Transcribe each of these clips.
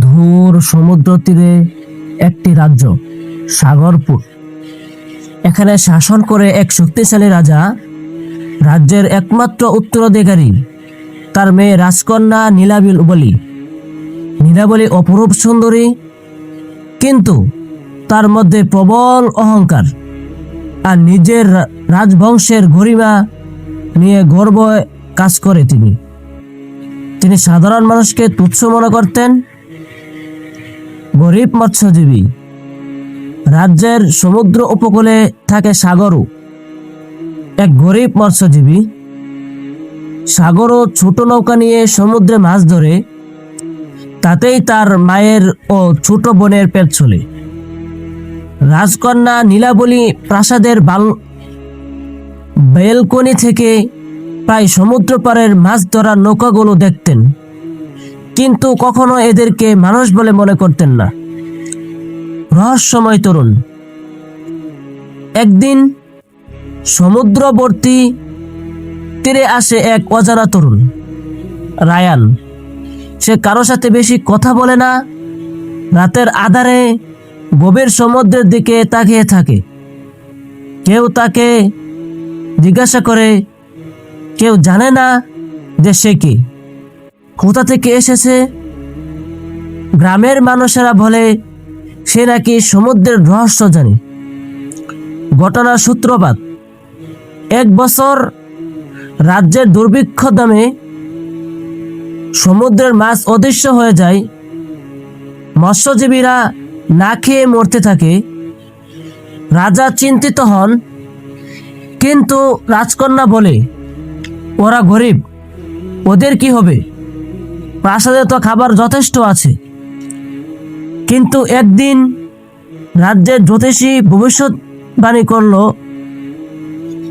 ধূর সমুদ্র তীরে একটি রাজ্য, সাগরপুর। এখানে শাসন করে এক শক্তিশালী রাজা, রাজ্যের একমাত্র উত্তরাধিকারী, তার মেয়ে রাজকন্যা নীলাবিল বলি। নীলাবলী অপরূপ সুন্দরী, কিন্তু তার মধ্যে প্রবল অহংকার আর নিজের রাজবংশের গরিমা নিয়ে গর্ব কাজ করে তিনি। তিনি সাধারণ মানুষকে তুচ্ছ মনে করতেন গরিব মৎস্যজীবী। রাজ্যের সমুদ্র উপকূলে থাকে সাগরও। এক গরিব মৎস্যজীবী সাগরও ছোট নৌকা নিয়ে সমুদ্রে মাছ ধরে, তাতেই তার মায়ের ও ছোট বোনের পেট চলে। রাজকন্যা নীলাবলী প্রাসাদের বাল, বেলকনি থেকে প্রায় সমুদ্র পাড়ের মাছ ধরার নৌকাগুলো দেখতেন। কিন্তু কখনো এদেরকে মানুষ বলে মনে করতেন না। রহস্যময় তরুণ। একদিন সমুদ্রবর্তী তীরে আসে এক অজানা তরুণ, রায়ান। সে কারও সাথে বেশি কথা বলে না, রাতের আধারে গভীর সমুদ্রের দিকে তাকিয়ে থাকে। কেউ তাকে জিজ্ঞাসা করে, কেউ জানে না যে সে কি। কোথা থেকে এসেছে? গ্রামের মানুষেরা বলে সে নাকি সমুদ্রের রহস্য জানে। ঘটনার সূত্রপাত, এক বছর রাজ্যের দুর্ভিক্ষ দামে সমুদ্রের মাছ অদৃশ্য হয়ে যায়। মৎস্যজীবীরা না খেয়ে মরতে থাকে। রাজা চিন্তিত হন, কিন্তু রাজকন্যা বলে, ওরা গরিব, ওদের কি হবে? প্রাসাদে তো খাবার যথেষ্ট আছে। কিন্তু একদিন রাজ্যের জ্যোতিষী ভবিষ্যৎবাণী করল,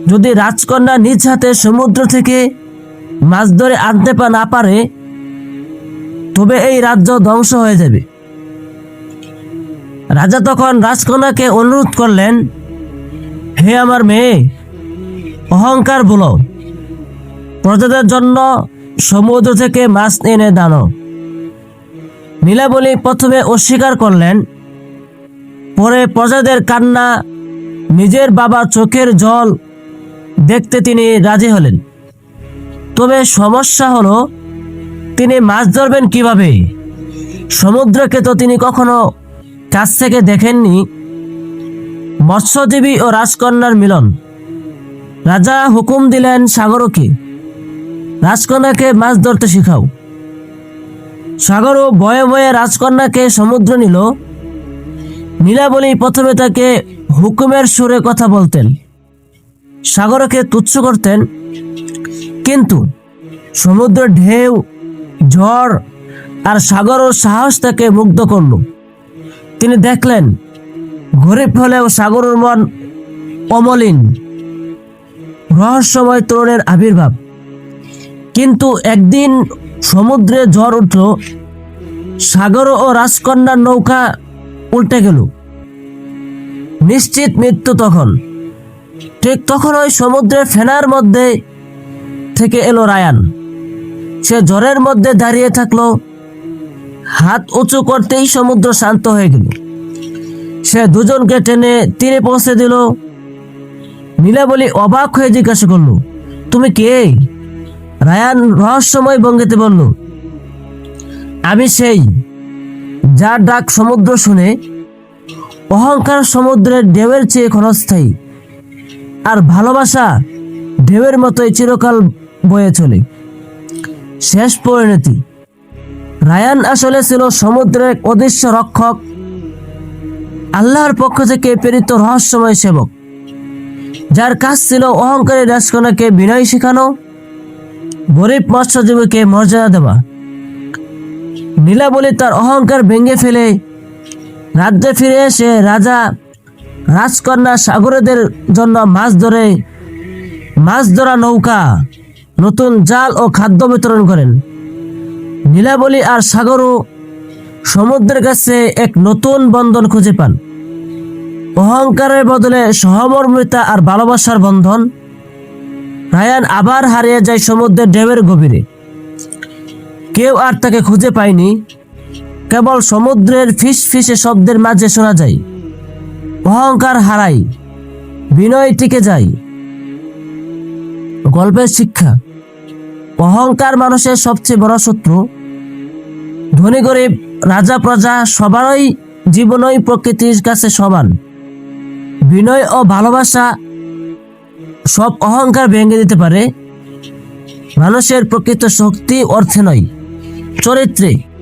যদি রাজকন্যা নিজ হাতে সমুদ্র থেকে মাছ ধরে আনতে পা না পারে, তবে এই রাজ্য ধ্বংস হয়ে যাবে। রাজা তখন রাজকন্যাকে অনুরোধ করলেন, হে আমার মেয়ে, অহংকার বলো প্রজাদের জন্য সমুদ্র থেকে মাছ এনে দানো নীলাবলী প্রথমে অস্বীকার করলেন, পরে প্রজাদের কান্না নিজের বাবার চোখের জল দেখতে তিনি রাজি হলেন। তবে সমস্যা হলো, তিনি মাছ ধরবেন কীভাবে? সমুদ্রকে তো তিনি কখনো কাছ থেকে দেখেননি। মৎস্যজীবী ও রাজকন্যার মিলন। রাজা হুকুম দিলেন সাগরকে, রাজকন্যাকে মাছ ধরতে শিখাও। সাগরও ভয়ে ভয়ে রাজকন্যাকে সমুদ্র নিল। নীলাবলী প্রথমে তাকে হুকুমের সুরে কথা বলতেন। সাগরকে তুচ্ছ করতেন। কিন্তু সমুদ্রের ঢেউ, ঝড় আর সাগর ও সাহস তাকে মুগ্ধ করল। তিনি দেখলেন গরিব হলেও সাগরের মন অমলিন। রহস্যময় তরুণের আবির্ভাব। কিন্তু একদিন সমুদ্রে ঝড় উঠল, সাগর ও রাজকন্যার নৌকা উল্টে গেল। নিশ্চিত মৃত্যু তখন। ঠিক তখন ওই সমুদ্রের ফেনার মধ্যে থেকে এলো রায়ান। সে জ্বরের মধ্যে দাঁড়িয়ে থাকল। হাত উঁচু করতেই সমুদ্র শান্ত হয়ে গেল। সে দুজনকে টেনে তীরে পৌঁছে দিল। নীলাবলী অবাক হয়ে জিজ্ঞাসা করল, তুমি কে? রায়ান রহস্যময় ভঙ্গিতে বলল, আমি সেই যার ডাক সমুদ্র শুনে অহংকার সমুদ্রের ঢেউয়ের চেয়ে ক্ষণস্থায়ী আর ভালোবাসা ঢেউয়ের মতোই চিরকাল বয়ে চলে। শেষ পরিণতি। রায়ান আসলে ছিল সমুদ্রের অদৃশ্য রক্ষক, আল্লাহর পক্ষ থেকে প্রেরিত রহস্যময় সেবক, যার কাজ ছিল অহংকারী রাজকন্যাকে বিনয় শেখানো গরিব মৎস্যজীবীকে মর্যাদা দেওয়া। নীলাবলী তার অহংকার ভেঙে ফেলে রাজ্যে ফিরে এসে রাজা রাজকন্যা সাগরেদের জন্য মাছ ধরে, মাছ ধরা নৌকা, নতুন জাল ও খাদ্য বিতরণ করেন। নীলাবলী আর সাগরও সমুদ্রের কাছে এক নতুন বন্ধন খুঁজে পান। অহংকারের বদলে সহমর্মিতা আর ভালোবাসার বন্ধন রায়ান আবার হারিয়ে যায় সমুদ্রের ঢেউয়ের গভীরে। কেউ আর তাকে খুঁজে পায়নি, কেবল সমুদ্রের ফিস ফিসে শব্দের মাঝে শোনা যায়। অহংকার হারাই বিনয় টিকে যায়। গল্পের শিক্ষা, অহংকার মানুষের সবচেয়ে বড় শত্রু। ধনী গরিব, রাজা প্রজা সবারই জীবনই প্রকৃতির কাছে সমান। বিনয় ও ভালোবাসা সব অহংকার ভেঙে দিতে পারে। মানুষের প্রকৃত শক্তি অর্থে নয় চরিত্রে।